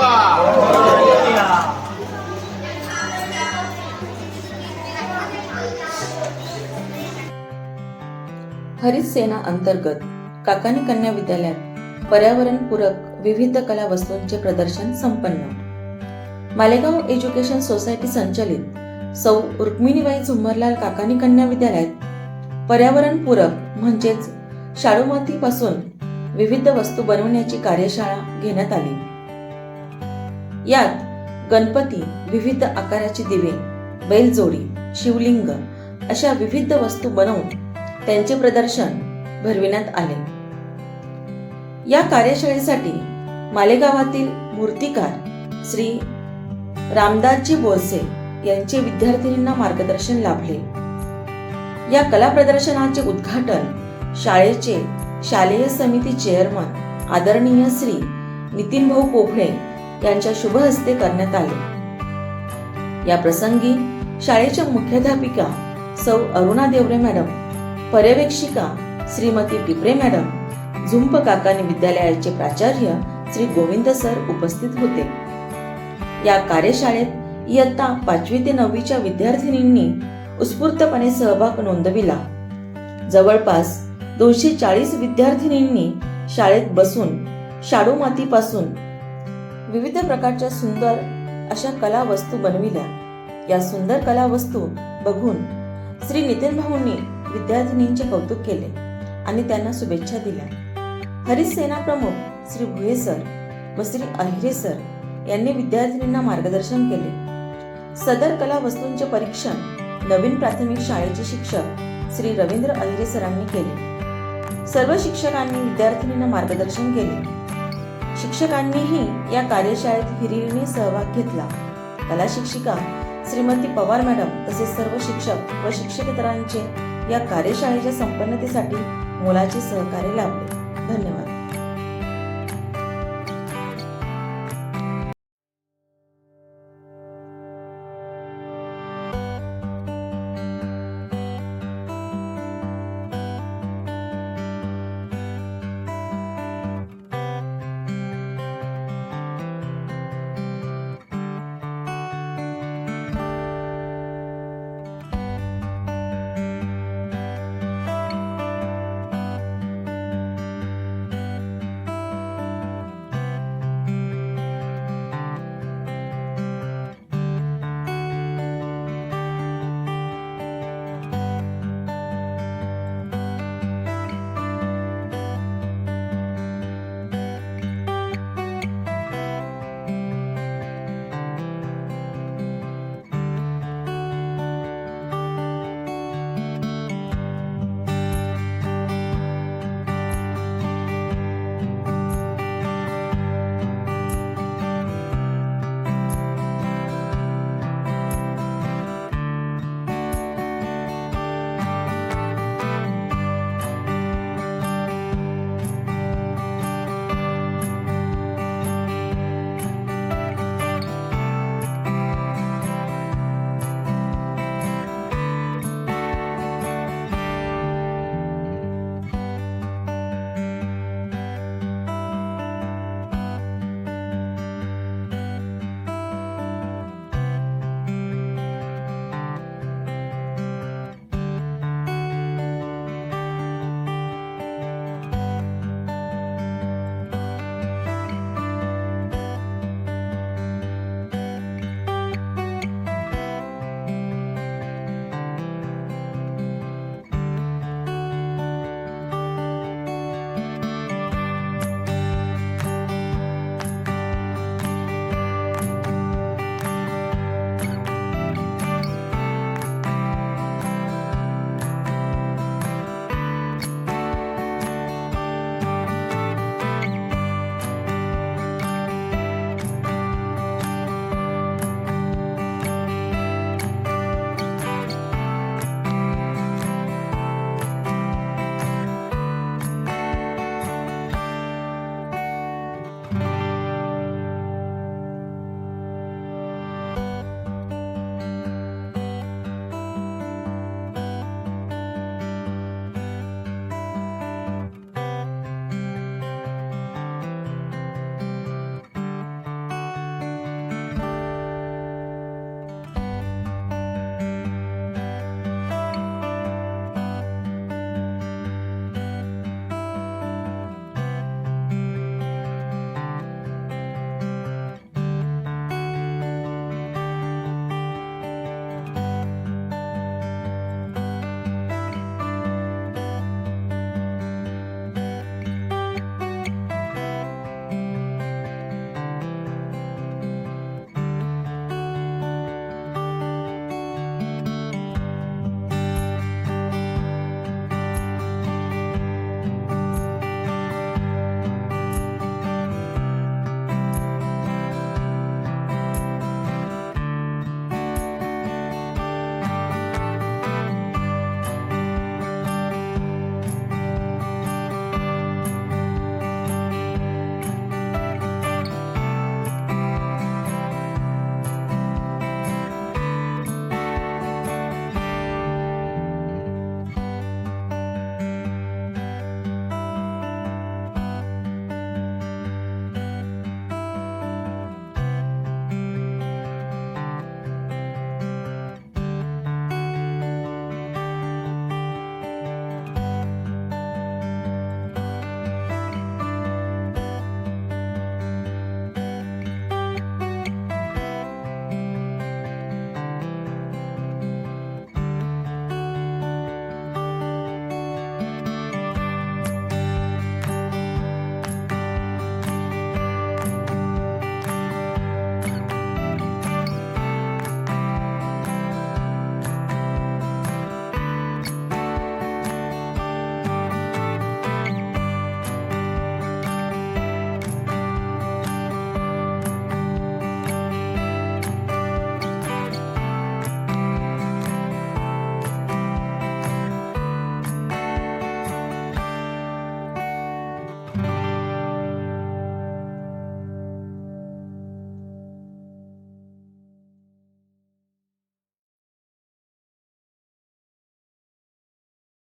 बाप्पा हरित सेना अंतर्गत काकानी कन्या विद्यालयात पर्यावरणपूरक विविध कला वस्तूंचे प्रदर्शन संपन्न. मालेगाव एज्युकेशन सोसायटी संचलित सौ रुक्मिणीबाई झुंबरलाल काकानी कन्या विद्यालयात पर्यावरणपूरक म्हणजेच शाडूमातीपासून विविध वस्तू बनवण्याची कार्यशाळा घेण्यात आली. यात गणपती विविध आकाराची दिवे बैलजोडी शिवलिंग अशा विविध वस्तू बनवून त्यांचे प्रदर्शन भरविण्यात आले. या कार्यशाळेसाठी मालेगावातील मूर्तिकार श्री रामदासजी बोरसे यांचे विद्यार्थिनींना मार्गदर्शन लाभले. या कला प्रदर्शनाचे उद्घाटन शाळेचे शालेय समिती चेअरमन आदरणीय श्री नितीन भाऊ कोभळे यांच्या शुभ हस्ते करण्यात आले. या प्रसंगी शाळेच्या मुख्याध्यापिका सौ अरुणा देवरे मॅडम पर्यवेक्षिका श्रीमती टिपरे मॅडम झुंप काकानी विद्यालयाचे प्राचार्य श्री गोविंद सर उपस्थित होते. या कार्यशाळेत इयत्ता पाचवी ते नववीच्या विद्यार्थिनींनी उत्स्फूर्तपणे सहभाग नोंदविला. जवळपास दोनशे चाळीस विद्यार्थिनींनी शाळेत बसून शाडू मातीपासून विविध प्रकारच्या सुंदर अशा कला वस्तू बनविल्या. या सुंदर कला वस्तू बघून श्री नितीन भाऊंनी विद्यार्थिनींचे कौतुक केले आणि त्यांना शुभेच्छा दिल्या. हरिसेना प्रमुख श्री भुये सर व श्री अहिरे सर यांनी विद्यार्थिनींना मार्गदर्शन केले. सदर कला वस्तूंचे परीक्षण नवीन प्राथमिक शाळेचे शिक्षक श्री रवींद्र अहिरे सरांनी केले. सर्व शिक्षकांनी विद्यार्थिनींना मार्गदर्शन केले. शिक्षकांनीही या कार्यशाळेत हिरिरीने सहभाग घेतला. कला शिक्षिका श्रीमती पवार मॅडम तसेच सर्व शिक्षक व शिक्षकेतरांचे या कार्यशाळेच्या संपन्नतेसाठी मोलाचे सहकार्य लाभले. धन्यवाद.